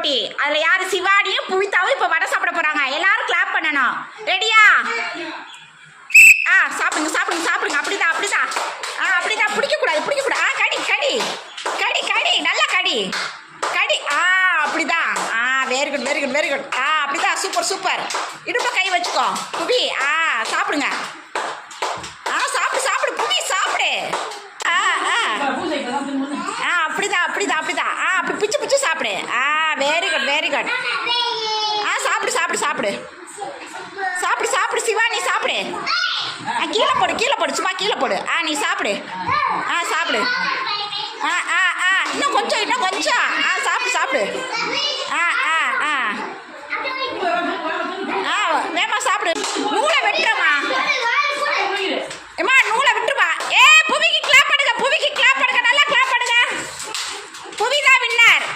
போட்டி அதில் யார் சிவானியும் புவிதாவும் இப்போ வடை சாப்பிட போகிறாங்க எல்லாரும் கிளாப் பண்ணணும். ரெடியா ஆ சாப்பிடுங்க சாப்பிடுங்க சாப்பிடுங்க. அப்படிதான் அப்படிதான். ஆ அப்படிதான். பிடிக்கக்கூடாது பிடிக்கக்கூடாது. ஆ கடி கடி. கடி கடி. நல்லா கடி. கடி. ஆ அப்படிதான். ஆ very good very good very good ஆ அப்படிதான். சூப்பர் சூப்பர் இடுப்ப கை வச்சுக்கோ. புவி ஆ சாப்பிடுங்க. வெரி குட் ஆ சாப்பிடு சாப்பிடு சாப்பிடு. சாப்பிடு சாப்பிடு சிவா நீ சாப்பிடு. ஆ கீழே போடு கீழே போடு சும்மா கீழே போடு. ஆ நீ சாப்பிடு. ஆ சாப்பிடு. ஆ ஆ ஆ இன்னும் கொஞ்சம் இன்னும் கொஞ்சம். ஆ சாப்பிடு சாப்பிடு. ஆ ஆ ஆ. ஆ வேமா சாப்பிடு. நூலை வெட்டுறமா